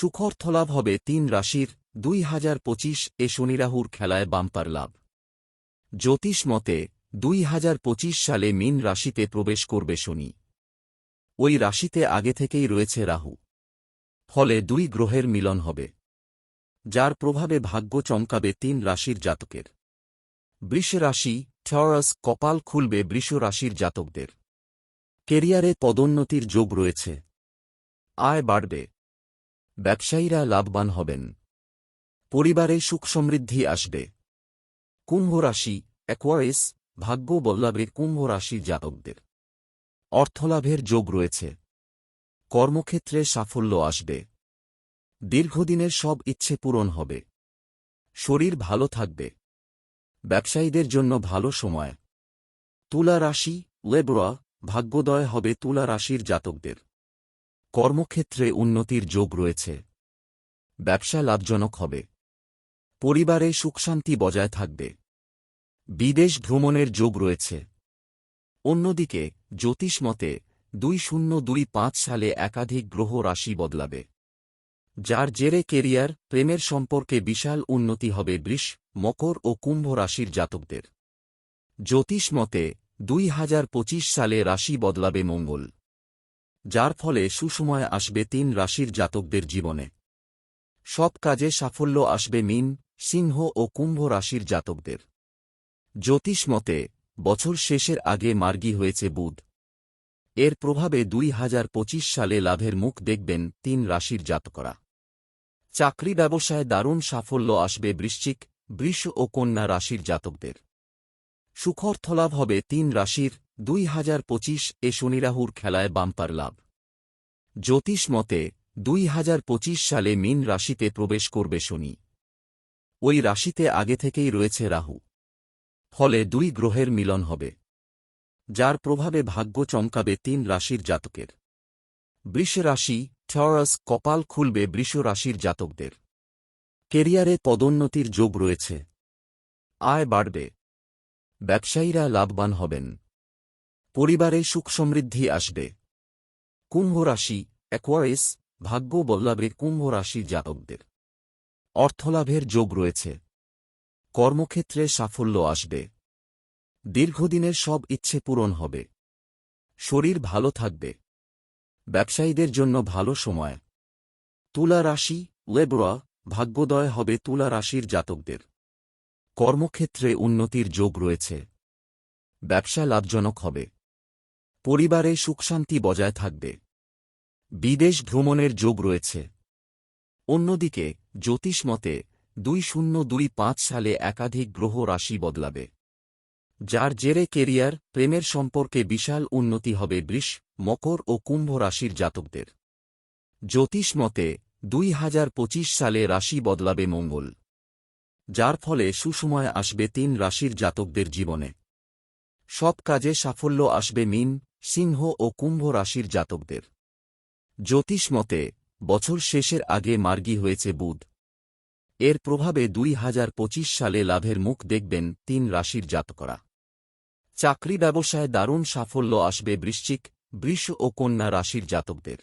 সুখর্থলাভ হবে তিন রাশির দুই হাজার পঁচিশ এ শনিরাহুর খেলায় বাম্পার লাভ। জ্যোতিষ মতে, দুই হাজার পঁচিশ সালে মীন রাশিতে প্রবেশ করবে শনি। ওই রাশিতে আগে থেকেই রয়েছে রাহু। ফলে দুই গ্রহের মিলন হবে। যার প্রভাবে ভাগ্য চমকাবে তিন রাশির জাতকের। বৃষ রাশি থরাস কপাল খুলবে বৃষ রাশির জাতকদের। কেরিয়ারে পদোন্নতির যোগ রয়েছে। আয় বাড়বে। ব্যবসায়ীরা লাভবান হবেন। পরিবারে সুখ সমৃদ্ধি আসবে। কুম্ভ রাশি অ্যাকোয়ারিস ভাগ্য বল্লাবে কুম্ভ রাশির জাতকদের। অর্থলাভের যোগ রয়েছে। কর্মক্ষেত্রে সাফল্য আসবে। দীর্ঘদিনের সব ইচ্ছে পূরণ হবে। শরীর ভালো থাকবে। ব্যবসায়ীদের জন্য ভালো সময়। তুলা রাশি লেবরা ভাগ্যোদয় হবে তুলা রাশির জাতকদের। কর্মক্ষেত্রে উন্নতির যোগ রয়েছে। ব্যবসা লাভজনক হবে। পরিবারে সুখশান্তি বজায় থাকবে। বিদেশ ভ্রমণের যোগ রয়েছে। অন্যদিকে, জ্যোতিষ মতে, দুই শূন্য দুই পাঁচ সালে একাধিক গ্রহ রাশি বদলাবে। যার জেরে কেরিয়ার, প্রেমের সম্পর্কে বিশাল উন্নতি হবে বৃষ, মকর ও কুম্ভ রাশির জাতকদের। জ্যোতিষ মতে, দুই হাজার পঁচিশ সালে রাশি বদলাবে মঙ্গল। যার ফলে সুসময় আসবে তিন রাশির জাতকদের জীবনে। সব কাজে সাফল্য আসবে মিন, সিংহ ও কুম্ভ রাশির জাতকদের। জ্যোতিষ মতে, বছর শেষের আগে মার্গী হয়েছে বুধ। এর প্রভাবে দুই হাজার পঁচিশ সালে লাভের মুখ দেখবেন তিন রাশির জাতকরা। চাকরি ব্যবসায় দারুণ সাফল্য আসবে বৃশ্চিক, বৃষ ও কন্যা রাশির জাতকদের। সুখর্থলাভ হবে তিন রাশির দুই হাজার পঁচিশ এ শনিরাহুর খেলায় বাম্পার লাভ। জ্যোতিষ মতে, দুই হাজার পঁচিশ সালে মিন রাশিতে প্রবেশ করবে শনি। ওই রাশিতে আগে থেকেই রয়েছে রাহু। ফলে দুই গ্রহের মিলন হবে। যার প্রভাবে ভাগ্য চমকাবে তিন রাশির জাতকের। বৃষ রাশি থরাস কপাল খুলবে বৃষ রাশির জাতকদের। কেরিয়ারে পদোন্নতির যোগ রয়েছে। আয় বাড়বে। ব্যবসায়ীরা লাভবান হবেন। পরিবারে সুখ সমৃদ্ধি আসবে। কুম্ভ রাশি অ্যাকোয়ারিস ভাগ্য বল্লাবে কুম্ভ রাশির জাতকদের। অর্থলাভের যোগ রয়েছে। কর্মক্ষেত্রে সাফল্য আসবে। দীর্ঘদিনের সব ইচ্ছে পূরণ হবে। শরীর ভালো থাকবে। ব্যবসায়ীদের জন্য ভালো সময়। তুলা রাশি লেবরা ভাগ্যোদয় হবে তুলা রাশির জাতকদের। কর্মক্ষেত্রে উন্নতির যোগ রয়েছে। ব্যবসা লাভজনক হবে। পরিবারে সুখশান্তি বজায় থাকবে। বিদেশ ভ্রমণের যোগ রয়েছে। অন্যদিকে, জ্যোতিষ মতে, দুই শূন্য দুই পাঁচ সালে একাধিক গ্রহ রাশি বদলাবে। যার জেরে কেরিয়ার, প্রেমের সম্পর্কে বিশাল উন্নতি হবে বৃষ, মকর ও কুম্ভ রাশির জাতকদের। জ্যোতিষ মতে, দুই হাজার পঁচিশ সালে রাশি বদলাবে মঙ্গল। যার ফলে সুসময় আসবে তিন রাশির জাতকদের জীবনে। সব কাজে সাফল্য আসবে মিন সিংহ ও কুম্ভ রাশির জাতকদের। জ্যোতিষ মতে, বছর শেষের আগে মার্গী হয়েছে বুধ। এর প্রভাবে দুই হাজার পঁচিশ সালে লাভের মুখ দেখবেন তিন রাশির জাতকরা। চাকরি ব্যবসায় দারুণ সাফল্য আসবে বৃশ্চিক, বৃষ ও কন্যা রাশির জাতকদের।